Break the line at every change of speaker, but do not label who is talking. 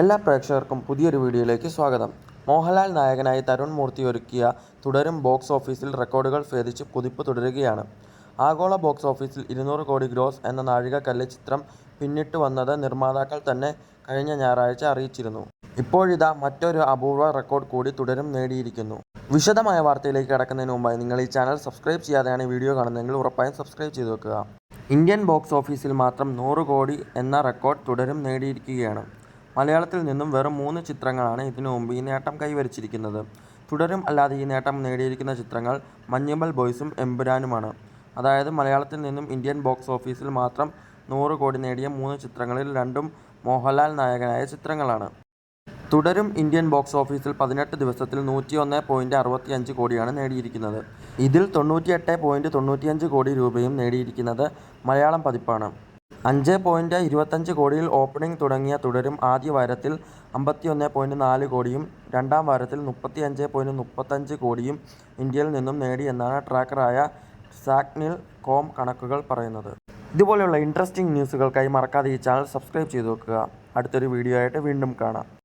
എല്ലാ പ്രേക്ഷകർക്കും പുതിയൊരു വീഡിയോയിലേക്ക് സ്വാഗതം. മോഹൻലാൽ നായകനായി തരുൺ മൂർത്തി ഒരുക്കിയ തുടരും ബോക്സ് ഓഫീസിൽ റെക്കോർഡുകൾ ഭേദിച്ച് കുതിപ്പ് തുടരുകയാണ്. ആഗോള ബോക്സ് ഓഫീസിൽ ഇരുന്നൂറ് കോടി ഗ്രോസ് എന്ന നാഴികക്കല്ല് ചിത്രം പിന്നിട്ട് വന്നത് നിർമ്മാതാക്കൾ തന്നെ കഴിഞ്ഞ ഞായറാഴ്ച അറിയിച്ചിരുന്നു. ഇപ്പോഴിതാ മറ്റൊരു അപൂർവ റെക്കോർഡ് കൂടി തുടരും നേടിയിരിക്കുന്നു. വിശദമായ വാർത്തയിലേക്ക് കടക്കുന്നതിന് മുമ്പായി നിങ്ങൾ ഈ ചാനൽ സബ്സ്ക്രൈബ് ചെയ്യാതെയാണ് ഈ വീഡിയോ കാണുന്നതെങ്കിൽ ഉറപ്പായും സബ്സ്ക്രൈബ് ചെയ്ത് വെക്കുക. ഇന്ത്യൻ ബോക്സ് ഓഫീസിൽ മാത്രം നൂറ് കോടി എന്ന റെക്കോർഡ് തുടരും നേടിയിരിക്കുകയാണ്. മലയാളത്തിൽ നിന്നും വെറും മൂന്ന് ചിത്രങ്ങളാണ് ഇതിനു മുമ്പ് ഈ നേട്ടം കൈവരിച്ചിരിക്കുന്നത്. തുടരും അല്ലാതെ ഈ നേട്ടം നേടിയിരിക്കുന്ന ചിത്രങ്ങൾ മഞ്ഞുമൽ ബോയ്സും എമ്പുരാനുമാണ്. അതായത് മലയാളത്തിൽ നിന്നും ഇന്ത്യൻ ബോക്സ് ഓഫീസിൽ മാത്രം നൂറ് കോടി നേടിയ മൂന്ന് ചിത്രങ്ങളിൽ രണ്ടും മോഹൻലാൽ നായകനായ ചിത്രങ്ങളാണ്. തുടരും ഇന്ത്യൻ ബോക്സ് ഓഫീസിൽ പതിനെട്ട് ദിവസത്തിൽ നൂറ്റിയൊന്ന് പോയിന്റ് അറുപത്തിയഞ്ച് കോടിയാണ് നേടിയിരിക്കുന്നത്. ഇതിൽ തൊണ്ണൂറ്റിയെട്ട് പോയിന്റ് തൊണ്ണൂറ്റിയഞ്ച് കോടി രൂപയും നേടിയിരിക്കുന്നത് മലയാളം പതിപ്പാണ്. അഞ്ച് പോയിന്റ് ഇരുപത്തഞ്ച് കോടിയിൽ ഓപ്പണിംഗ് തുടങ്ങിയ തുടരും. ആദ്യ വാരത്തിൽ അമ്പത്തിയൊന്ന് പോയിന്റ് നാല് കോടിയും രണ്ടാം വാരത്തിൽ മുപ്പത്തിയഞ്ച് പോയിന്റ് മുപ്പത്തഞ്ച് കോടിയും ഇന്ത്യയിൽ നിന്നും നേടി എന്നാണ് ട്രാക്കറായ സാക്നിൽ കോം കണക്കുകൾ പറയുന്നത്. ഇതുപോലെയുള്ള ഇൻട്രസ്റ്റിംഗ് ന്യൂസുകൾക്കായി മറക്കാതെ ഈ ചാനൽ സബ്സ്ക്രൈബ് ചെയ്തു വെക്കുക. അടുത്തൊരു വീഡിയോ ആയിട്ട് വീണ്ടും കാണാം.